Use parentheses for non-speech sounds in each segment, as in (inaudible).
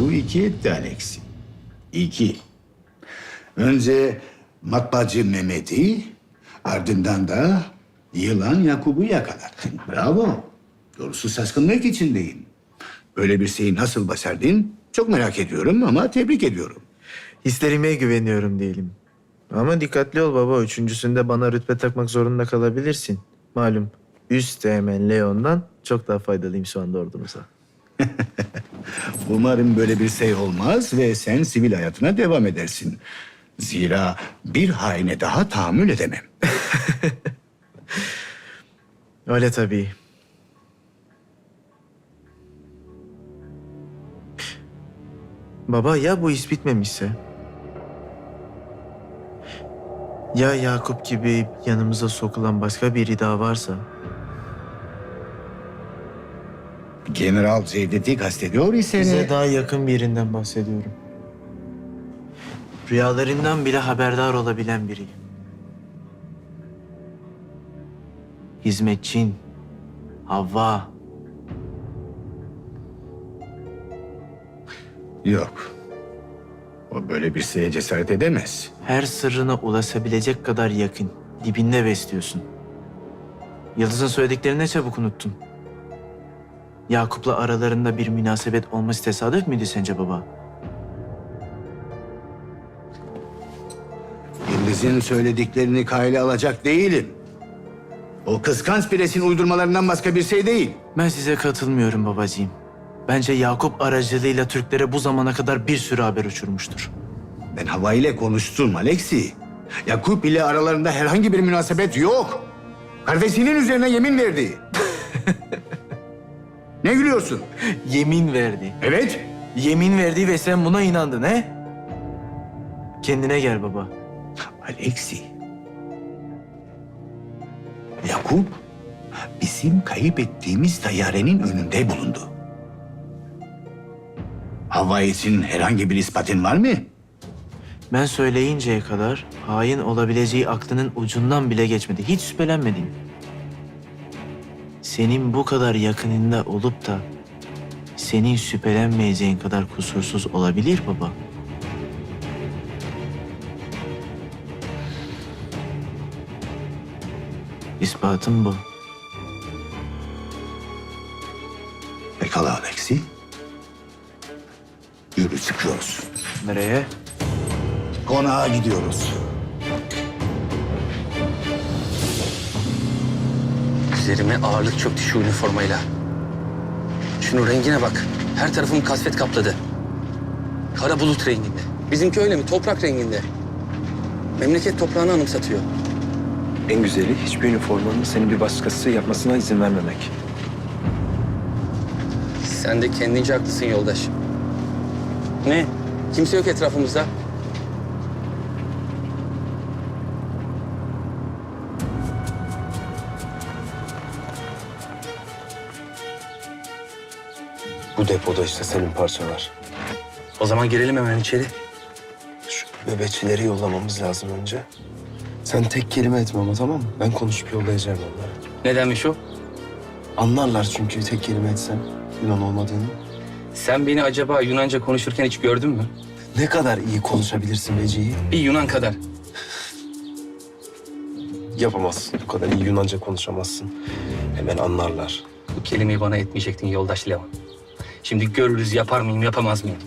Bu iki etti Alexi. İki. Önce matbaacı Mehmet'i, ardından da yılan Yakup'u yakalattın. (laughs) Bravo. Doğrusu saskınlık içindeyim. Böyle bir şeyi nasıl başardın çok merak ediyorum ama tebrik ediyorum. Hislerime güveniyorum diyelim. Ama dikkatli ol baba. Üçüncüsünde bana rütbe takmak zorunda kalabilirsin. Malum üst teğmen Leon'dan çok daha faydalıyım şu anda ordumuza. (laughs) Umarım böyle bir şey olmaz ve sen sivil hayatına devam edersin. Zira bir haine daha tahammül edemem. (laughs) Öyle tabii. Baba ya bu iş bitmemişse? Ya Yakup gibi yanımıza sokulan başka biri daha varsa? General Cevdet'i kastediyor ise... Bize daha yakın birinden bahsediyorum. Rüyalarından bile haberdar olabilen biri. Hizmetçin, Havva, Yok. O böyle bir şeye cesaret edemez. her sırrına ulaşabilecek kadar yakın, dibinde besliyorsun. Yıldız'ın söylediklerini ne çabuk unuttun. Yakup'la aralarında bir münasebet olması tesadüf müydü sence baba? Yıldız'ın söylediklerini kayla alacak değilim. O kıskanç piresin uydurmalarından başka bir şey değil. Ben size katılmıyorum babacığım. Bence Yakup aracılığıyla Türklere bu zamana kadar bir sürü haber uçurmuştur. Ben Hava ile konuştum Alexi. Yakup ile aralarında herhangi bir münasebet yok. Kardeşinin üzerine yemin verdi. Ne gülüyorsun? Yemin verdi. Evet. Yemin verdi ve sen buna inandın he? Kendine gel baba. Alexi. Yakup bizim kayıp ettiğimiz tayyarenin önünde bulundu. Hava için herhangi bir ispatın var mı? Ben söyleyinceye kadar hain olabileceği aklının ucundan bile geçmedi. Hiç şüphelenmedim. Senin bu kadar yakınında olup da senin şüphelenmeyeceğin kadar kusursuz olabilir baba. İspatım bu. Pekala Alexi. Yürü çıkıyoruz. Nereye? Konağa gidiyoruz. Üzerime ağırlık çöktü şu üniformayla. Şunun rengine bak. Her tarafımı kasvet kapladı. Kara bulut renginde. Bizimki öyle mi? Toprak renginde. Memleket toprağını anımsatıyor. En güzeli hiçbir üniformanın senin bir başkası yapmasına izin vermemek. Sen de kendince haklısın yoldaş. Ne? Kimse yok etrafımızda. Bu depoda işte senin parçalar. O zaman girelim hemen içeri. Şu nöbetçileri yollamamız lazım önce. Sen tek kelime etme ama tamam mı? Ben konuşup yollayacağım onları. Nedenmiş o? Anlarlar çünkü tek kelime etsem Yunan olmadığını. Sen beni acaba Yunanca konuşurken hiç gördün mü? Ne kadar iyi konuşabilirsin Vecihi? Bir Yunan kadar. Yapamazsın. Bu kadar iyi Yunanca konuşamazsın. Hemen anlarlar. Bu kelimeyi bana etmeyecektin yoldaş Levan. Şimdi görürüz yapar mıyım yapamaz mıyım?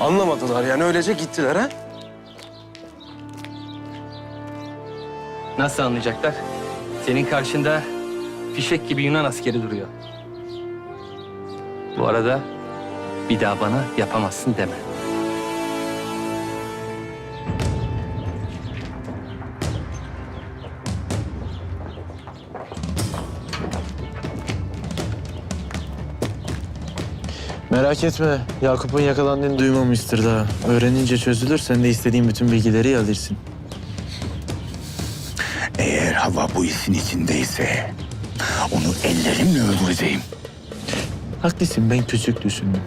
Anlamadılar yani öylece gittiler ha? Nasıl anlayacaklar? Senin karşında fişek gibi Yunan askeri duruyor. Bu arada bir daha bana yapamazsın deme. Merak etme. Yakup'un yakalandığını duymamıştır daha. Öğrenince çözülür. Sen de istediğin bütün bilgileri alırsın. Eğer hava bu işin içindeyse onu ellerimle öldüreceğim. Haklısın. Ben küçük düşündüm.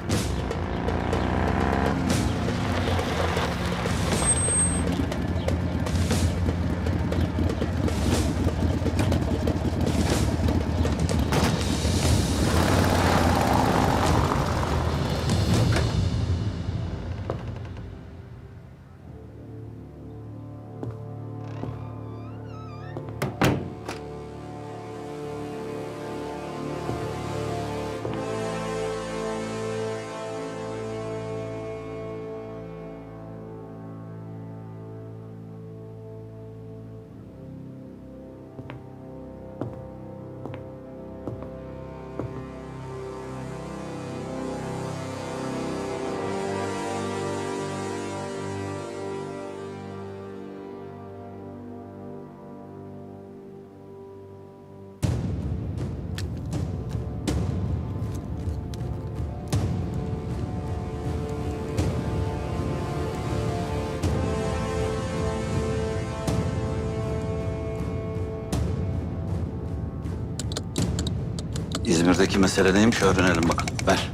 İzmir'deki mesele neymiş öğrenelim bakalım. Ver.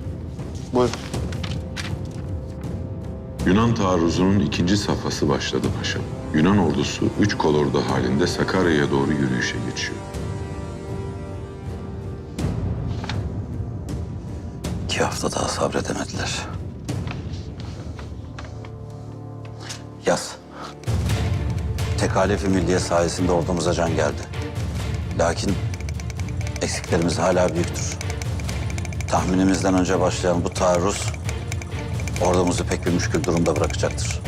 Yunan taarruzunun ikinci safhası başladı paşam. Yunan ordusu üç kolordu halinde Sakarya'ya doğru yürüyüşe geçiyor. İki hafta daha sabredemediler. Yaz. Tekalefi milliye sayesinde ordumuza can geldi. Lakin eksiklerimiz hala büyüktür. Tahminimizden önce başlayan bu taarruz ordumuzu pek bir müşkül durumda bırakacaktır.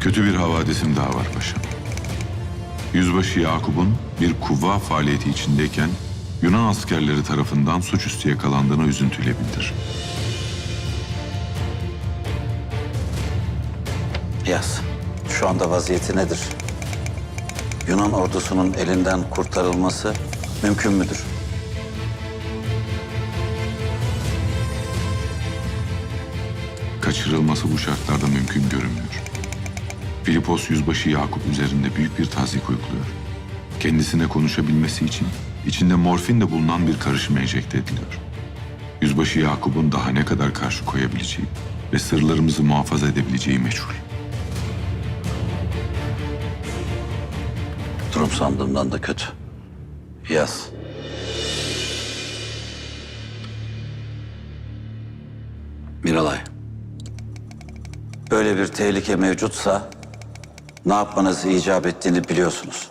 Kötü bir havadisim daha var paşam. Yüzbaşı Yakup'un bir kuvva faaliyeti içindeyken Yunan askerleri tarafından suçüstü yakalandığını üzüntüyle bildir. Yaz. Şu anda vaziyeti nedir? Yunan ordusunun elinden kurtarılması mümkün müdür? Kaçırılması bu şartlarda mümkün görünmüyor. Filipos Yüzbaşı Yakup üzerinde büyük bir tazik uyguluyor. Kendisine konuşabilmesi için içinde morfin de bulunan bir karışım enjekte ediliyor. Yüzbaşı Yakup'un daha ne kadar karşı koyabileceği ve sırlarımızı muhafaza edebileceği meçhul. Durum sandığımdan da kötü. Yaz. Miralay. Böyle bir tehlike mevcutsa ne yapmanızı icap ettiğini biliyorsunuz.